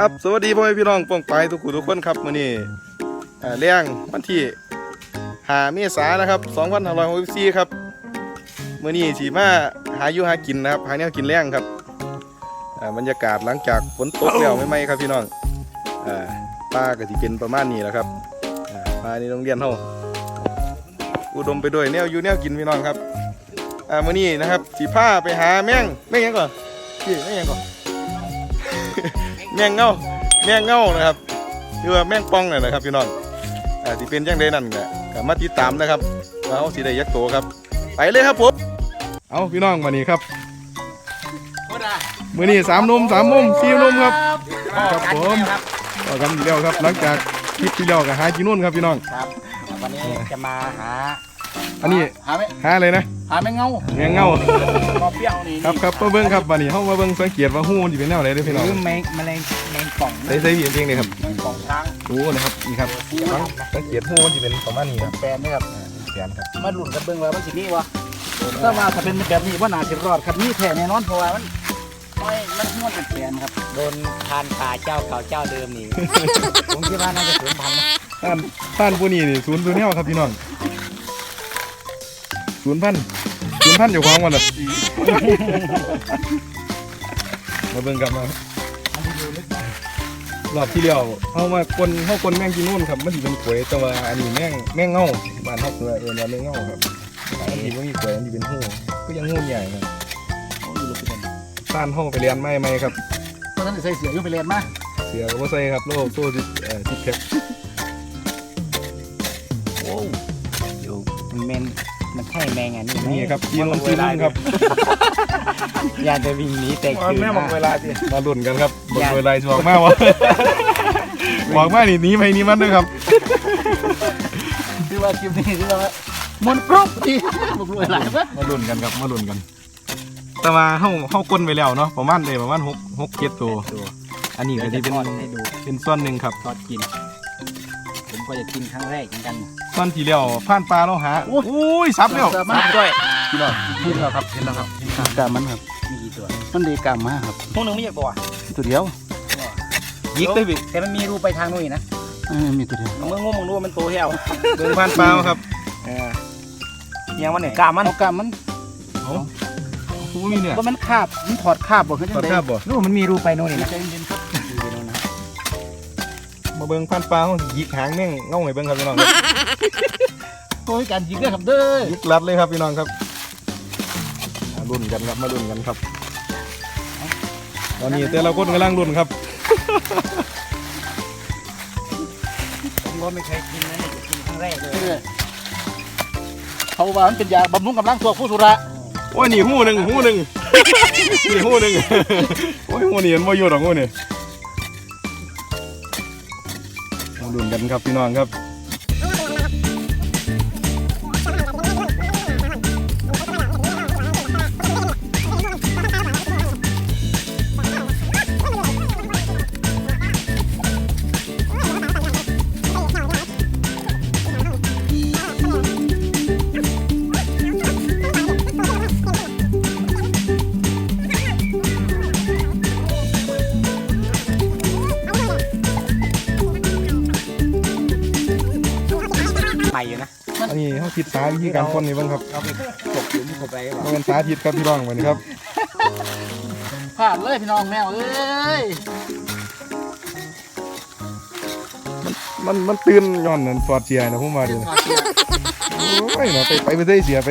ครับสวัสดีพ่อแม่พี่น้องป้องปายทุกคู่ทุกคนครับมื้อนี้อ่าเลี้ยงวันที่5เมษายนนะครับ2564ครับมื้อนี้สิมาหาอยู่หากินนะครับหาแนวกินแรงครับอ่าบรรยากาศหลังจากฝนตกแล้วไม่ไหมครับพี่น้องอ่าป้าก็สิเป็นประมาณนี้แหละครับอ่าป้าในโรงเรียนเฮาอุดมไปด้วยแนวอยู่แนวกินพี่น้องครับอ่ามื้อนี้นะครับสิพาไปหาแมงแมงหยังก่อนพี่แมงหยังก่อน แมงเง่าแมงเง่านะครับหรือว่าแมงป่องนั่นนะครับพี่น้องอ่าที่เป็นจังไดนั่นก็ก็มาติดตามนะครับว่าเขาสิได้ยักษ์โตครับ ไปเลยครับผมเอาพี่น้องมานี่ครับมือนี้สามหนุ่มสามมุมสี่หนุ่มครับครับผมก็กันอีกแล้วครับ หลังจากคลิปที่แล้วก็หาจีนุ่นครับพี่น้องครับวันนี้จะมาหาอันนี้หาไม่หาอะไรนะหาไม่เงาแมงเง่ากอ เปรี้ยวนี่ครับครับมาเบิ้งครับวันนี้เขามาเบิ้งสังเกตว่าหูมันสิเป็นแนวไหนเด้อพี่น้องหรือแมงแมลงแมงป่องใส่ใส่เพียงเพียงเลยครับแมงป่องช้างโอ้นะครับนี่ครับสังสังเกตหูมันสิเป็นประมาณนี้ครับแปลนนะครับแขนครับมาหลุนกันเบิ่งว่ามันสิมีวะถ้ามาถ้าเป็นแบบนี้ว่าน่าสิรอดครับนี่แท้แน่นอนเพราะว่ามันไม่มันม้วนเป็นแปลนครับโดนทานป่าเจ้าเก่าเจ้าเดิมนี่ผมคิดว่าน่าจะสูญพันธุ์นะท่านท่านผู้นี้นี่ศูนย์ตัวแนวครับพี่น้องศูนย์พันศูนย์พันอยู่ความกันอะ มาเบิ่งกลับมารอบที่แล้วเขามาคนเขาคนแม่งกินนู่นครับมันสิเป็นกล้วยแต่ว่าอันนี้แม่งแม่งเง่าบ้านเขาเออเออว่าแม่งเง่าครับอันนี้ก็มีกล้วยอันนี้เป็นหูก็ยังหูใหญ่ครับโอ้ยลูกเป็นต้านห้องไปเรียนไม่ไม่ครับเพราะฉะนั้นใส่เสื้ออยู่ไปเรียนมาเสือก็บ่ใส่ครับโลโซ่สิเอ่อสิบแพ็คโอ้อยู่มันแมน มันใช่แมงอะนี่นี่ครับจีนนจีนนครับยานจะวิ่งหนีแต่ตอนคืนแม่บอกเวลาสิมาลุ้นกันครับบนเวลาช่วงมากวะบอกมานี่หนีไปหนี่มันด้วยครับคือว่าคลิปนี้คือว่ามันครบดีบอกเวลาปะมาลุ้นกันครับมาลุ้นกัน แต่ว่าเฮาเฮาก้นไปแล้วเนาะประมาณเลยประมาณหกหกเจ็ดตัว อันนี้ก็จะที่เป็นทอดให้ดูเป็นส่วนหนึ่งครับทอดกิน ผมก็จะกินครั้งแรกเหมือนกันส่วนที่แล้วผ่านปลาเราหาอุ้ยซับแล้วมันด้วยพี่น้องเห็นแล้วครับเห็นแล้วครับกามมันครับมีกี่ตัวมันดีกามมากครับพวกนึงไม่อยากตัวตัวเดียวยิกได้พี่แต่มันมีรูไปทางนู้นอีกนะเออมีตัวเดียวเมื่องงมึงรู้ว่ามันโตแห้วเบิ่งผ่านปลาครับเออยังวันไหนกล้ามันเอากามมันโอ้โหมีเนี่ยว่ามันคาบมันถอดคาบบ่ขึ้นจัของได๋ทราบบ่รู้มันมีรูไปโน่นอีกนะ มาเบิ่งผ่านปลาเฮายิกหางแม่งเงาให้เบิ่งครับพี่น้องครับโอ้ยการยิงเด้อครับเด้อยิกรัดเลยครับพี่น้องครับมาลุ้นกันครับมาลุ้นกันครับ ตอนนี้แต่ละคนกำลังลุ้นครับผมก็ไม่เคยกินนะนี่จะกินครั้งแรกเลยเด้อเขาว่ามันเป็นยาบำรุงกำลังตัวผู้สุระโอ้ยนี่หูหนึ่งหูหนึ่งนี่หูหนึ่งโอ้ยหูนี่มันบ่อยู่หรอกหูนี่ รุนกันครับพี่น้องครับ อันนี้เขาคิดสาวิธีการพ่นนี่เบ้างครับเอาไปกบหลุมเข้าไปหรือเปล่ามันเป็นสาธิตครับพี่น้องเหมือนครับพลาดเลยพี่น้องแมวเอ้ยมันมันตื่นย้อนนั่นฟอดเสียนะผมมาดิโอ้ยเนาะไปไปไปได้เสียไป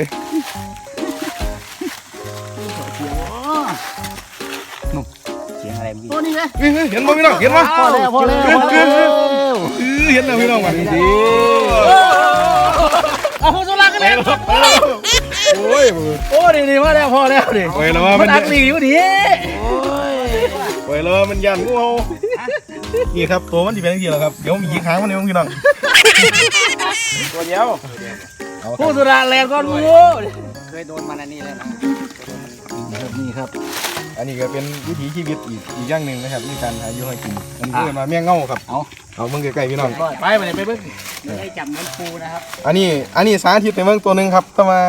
เสียงอะไรเมื่อกี้ตัวนี้ไงเฮ้ยเฮ้ยเห็นบ่พี่น้องเห็นบ่พอแล้วพอแล้วพอแล้วเออเห็นแล้วพี่น้องมาดีดี เอาผู้สุระกันเลยโอ้ยโอ้ดีดีมาแล้วพอแล้วดิไปแล้วว่ามัมันนอักดีอยู่ดิไปแล้วว่ามันยันงูเห่านี่ครับตัวมันที่เป็นอย่างนี้แหละครับเดี๋ยวมียิงหางมันเองพี่น้องตัวเดียวเอาคผู้รับสุระแรงก้อนงูเค ยโดนมันอันนี้แล้วนะนี่ครับ อันนี้ก็เป็นวิถีชีวิตอีกอีกอย่างหนึ่งนะครับในการหาอยู่ให้กินอันนี้คือมาเมี่ยงเง่าครับเอาเอาเบิ่งใกล้ๆพี่น้องไปไปไปเบิ้งไม่ได้จับเหมือนปูนะครับ อันนี้อันนี้สาธิตในเมืองตัวหนึ่งครับถ้ามา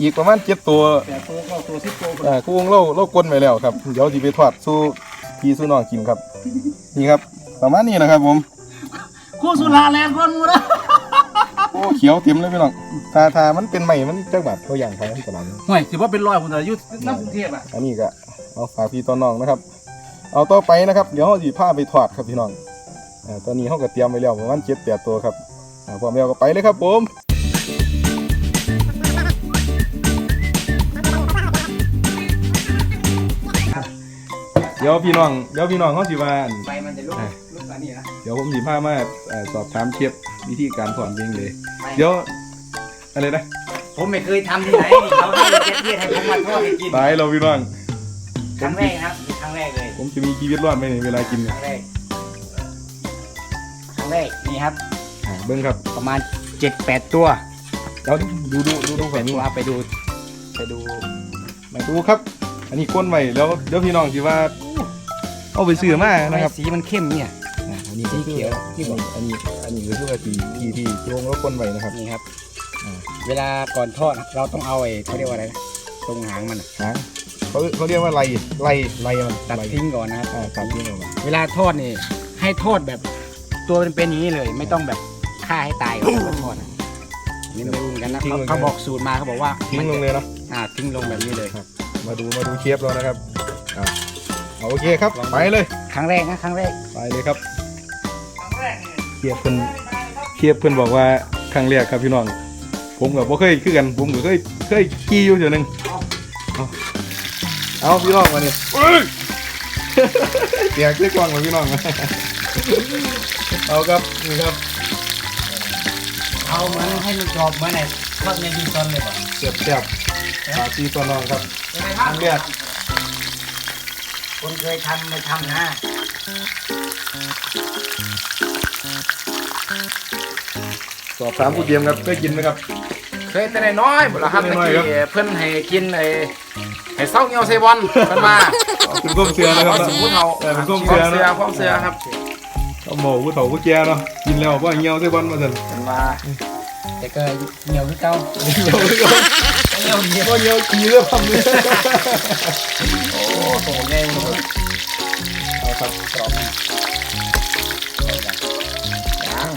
อีกประมาณเจ็ดตัวแต่ตัวเข้าตัวซิปตัวอ่ากูวงเล่าเล่ากลนไปแล้วครับเดี๋ยวสิไปทอดสู้พี่สู้น้องกินครับ นี่ครับประมาณนี้นะครับผมคู่สุราแลนด์คนหมูนะ โอ้เขียวเต็มเลยพี่น้องถ้าถ้ามันเป็นใหม่มันจักบาทเขาอย่างไทยตลาดนี้ห่วยถือว่าเป็นรอยผมแต่อายุน้ำกรุงเทพอะอันนี้ก็เอาฝากพี่ต้นน้องนะครับ เอาต่อไปนะครับเดี๋ยวเราสิพาไปถอดครับพี่น้องอ่าตอนนี้เขาก็เตรียมไว้แล้วประมาณเจ็ดแปดตัวครับอ่าพร้อมแล้วก็ไปเลยครับผมเดี๋ยวพี่น้องเดี๋ยวพี่น้องเขาสิว่าอั่นใบมันจะลุกลุ กอันนี้นะเดี๋ยวผมสิพามาเอ่อสอบถามเชฟวิธีการถอนเองเลยไม่เดี๋ยวอะไรนะผมไม่เคยทำที่ไหนนี่เขาให้เจ็ดเทียให้ผมมาทอดให้กินตายเราพี่น้องครั้งแรกนะครับครั้งแรกเลยผมจะมีชีวิตรอดไหมในเวลากินคเนี่ยรั้งแรกครั้งแรกนี่ครับ อ่าเบิ้งครับประมาณเจ็ดแปดตัวเดี๋ยวดูดูดูดูไปฝั่งดูนี้ครับไปดู ไปดูมาดูครับ อันนี้ก้นไว้แล้วเดี๋ยวพี่น้องสิว่า เอาไปซื้อมานะครับสีมันเข้มเนี่ย อ่าอันนี้สีเขียวที่บอกอันนี้อันนี้คือว่าสีที่ที่ลงแล้วก้นไว้นะครับ นี่ครับอ่า เวลาก่อนทอดเราต้องเอาไอ้เขาเรียกว่าอะไรนะตรงหางมันอะหางเขาเขาเรียกว่าไล่ไล่ไล่มันตัดไล่ทิ้งก่อนนะครับ อ่าตัดทิ้งออกมาเวลาทอดนี่ ให้ทอดแบบตัวเป็นๆอย่างนี้เลย ไม่ต้องแบบฆ่าให้ตายก่อนก่อนทอดอะนี่ไม่รู้เหมือนกันนะเขาเขาบอกสูตรมาเขาบอกว่าทิ้งมันลงเลยเนาะอ่าทิ้งลงแบบนี้เลย มาดูมาดูเชฟเรานะครับอ่าเอาโอเคครับไปเลย ครั้งแรกนะครั้งแรกไปเลยครับ เชฟเพิ่นเชฟเพิ่นบอกว่าครั้งแรกครับพี่น้อง ผมกับบ่เคยคือกันผมก็เคยเคยขี่อยู่เดี๋ยวหนึงเอาเอาพี่น้องมาเนี่ยเอ้ยเสียงซื้อกล้องมาพี่น้องเอาครับนี่ครับ เอาเหมือนให้มันกรอบเหมือนไอ้ทอดในดีซอนเลยป่ะเสียบเสียบปาตีตัวน้องครับครั้งแรกคนเคยทำไม่ทำนะ สอบถามผู้เตรียมครับเคยกินไหมครับ เคยแต่น้อยๆบุรครับเคตะยแต่น้อยครับ กี้เพื่อนให้กินไอ้ให้เศร้าเงี้ยวเซบอนเพิ่นมาเอาเป็นก้มเสือนะครับสมมุติเขาเออเป็นก้มควาเสืมอเสือนะความเสือครับเอาหมูผู้เฒ่าผู้แก่เนาะกินแล้วก็เหี่ยวใส่บอลมาสั่นเห็นว่าแต่ก็เหนียวคือเก่าเหี่ยวเลยก็เหนียวเหนียวก็เหี่ยวขี้แล้วทำเลยโอ้โหไงมันเอาครับกรอบยัง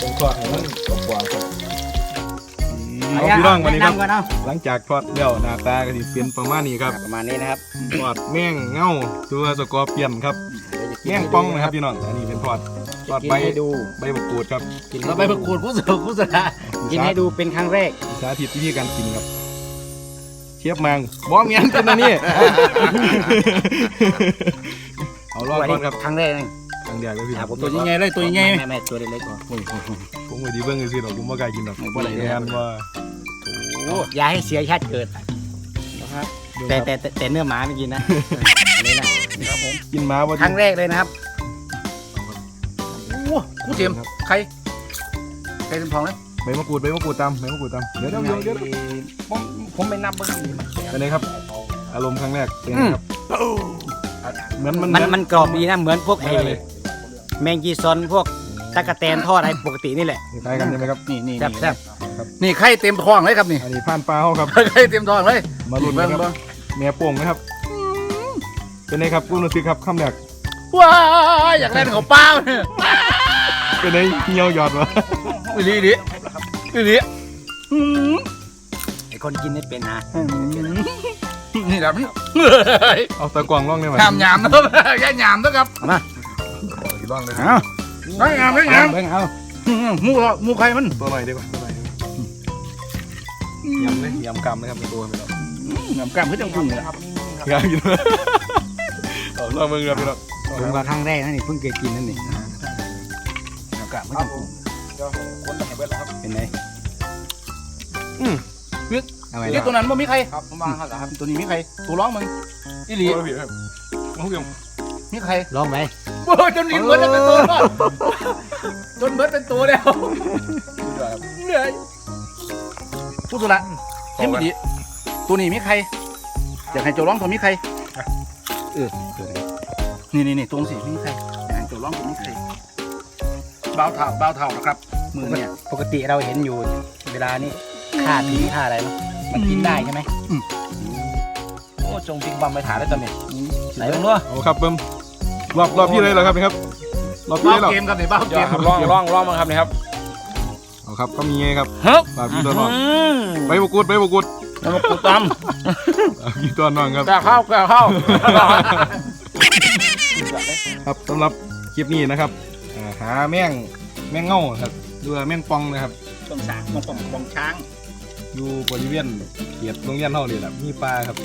ตรงทอดให้มันกว้างๆครับเอาเอาพี่น้องวันนี้ครับแะำก่อนเอาหลังจากทอดแล้วหน้าตาก็สิเป็นประมาณนี้ครับประมาณนี้นะครับทอดแมงเง่าตัวสกอร์เปียนครับเดี๋ยวจะกินแมงป้องนะครับพี่น้องอันนี้เป็นทอดทอดกินใบให้ดูใบมะกรูดครับกินเราไปประกวดผู้สื่อผู้สื่อกินให้ดูเป็นครั้งแรกสาธิตวิธีการกินครับเชียบมังบ้องเงี้ยเป็นอันนี้ เอารอดก่อนครับ ครั้งแรกนี่ ทางเดียวก็พี่อ่าผมตัวยังไงเลยตัวยังไงไม่ไม่ตัวเล็กๆก่อนผมก็ดีเบิ้งซื้อหรอกผมไม่กล้ากินหรอกผมบ่ได้แอนว่าโอ้อย่าให้เสียชาติเกิดนะครับแต่แต่แต่แต่เนื้อหมาไม่กินนะอันนี้นะครับผมกินหมาบ่ครั้งแรกเลยนะครับโอ้ผู้เทียมใครใครเป็นพองเลยใบมะกรูดใบมะกรูดตำใบมะกรูดตำเดี๋ยวเดี๋ยวเดี๋ยวเดี๋ยวผมผมไม่นับเบิ้งนี่มันเป็นไงครับ อารมณ์ครั้งแรกเป็นไงครับเหมือนมันมันมันกรอบดีนะเหมือนพวกไอ้อะไรเลย แมงจีซอนพวกตะกะแตนทอดอะไรปกตินี่แหละคล้ายกันใช่ไหมครับ นี่นี่แซ่บแซ่บนี่ไข่เต็มท้องเลยครับนี่อันนี้ผ่านปลาเขาครับไข่เต็มท้องเลยมาลุ้นเบิ้นะงครับเบิ้งแม่โป่งนะครับเป็นไงครับกุ้งรู้สึกครับคำแรกว้ายอยากเล่นของเป้าเนี่ยเป็นไงเหี่ยวหยอดวะอีหลีดิอีหลีอืมไอ้คนกินไม่เป็นนะนี่แบบนี้เอาตะกวางล่องได้ไหมห้ามหยามนะครับอย่าหยามนะครับมา ล่องเลยเอาไม่หยามไม่หยามเบิ่งเอาอืมหมูเหรอหมูใครมันตัวหน่อยดีกว่าตัวหน่อยดีกว่ายำเลยยำกำนะครับเป็นตัวไปแล้วหยามกล้ามขึ้นจังกุ้งเลยครับอยากกินเอาลองมึงครับพี่น้องผมว่าครั้งแรกนะนี่เพิ่งเคยกินนั่นนี่หยามกล้ามขึ้นจังกุ้งคนไหนเบิดแล้วครับเป็นไงอืมเอาไว้นี่ละตัวนั้นบ่มีใครครับผมวางครับตัวนี้มีใครตัวร้องมึงอีหลีตัวพี่ครับมะเขือมีใครลองไหม โอ้ยจนหนีเหมือนเป็นตัวแล้วจนเหมือนเป็นตัวแล้วเหนื่อยผู้สุระเห็นไหมดิตัวนี้มีใคร อยากให้โจร้องตัวมีใครเออตัวไหนนี่นี่นี่ตรงสีมีใครอยากให้โจร้องตัวมีใครเบาเท่าเบาเท่านะครับมือเนี่ยปกติเราเห็นอยู่เวลานี้ฆ่าผีฆ่าอะไรเนาะมันกินได้ใช่ไหมอืมโอ้จงปิงบัมไปถ่ายได้ตอนนี้ไหนบ้างเนาะเอาครับเบิ่ม รอบรอบพี่เลยเหรอครับนี่ครับรอบพี่บ้าเลยเหรอเกมครับนี่บ้าเกมครับลองลองลองมาครับนี่ครับเอาครับก็มีไงครับฮึบฝากพี่ตัวน้องใบบุกุดใบบุกุดแล้วมาปูตฝากพี่ตัวน้องครับำแก่เข้าแก่เข้าครับสำหรับคลิปนี้นะครับอ่าหาแมงแมงเง่าครับหรือว่าแมงปองนะครับต้นสากมองปองมองช้างอยู่บริเวณเขตโรงเรียนเท่านี่แหละมีปลาครับ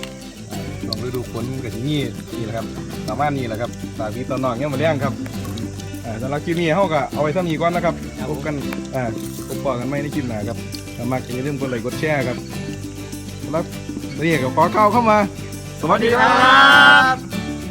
อ่าลองฤดูฝนกับที่นี่นี่แหละครับประมาณนี้แหละครับฝากพี่ตัวน้องเนี่ยมาเลี้ยงครับอ่าสำหรับคลิปนี้เขาก็เอาไว้เท่านี้ก่อนนะครับพบกันอ่าพบกันไม่ในคลิปหน้าครับถ้ามักอย่าลืมกดไลค์กดแชร์ครับสำหรับเรียกกับขอเข้าเข้ามา สวัสดีครับ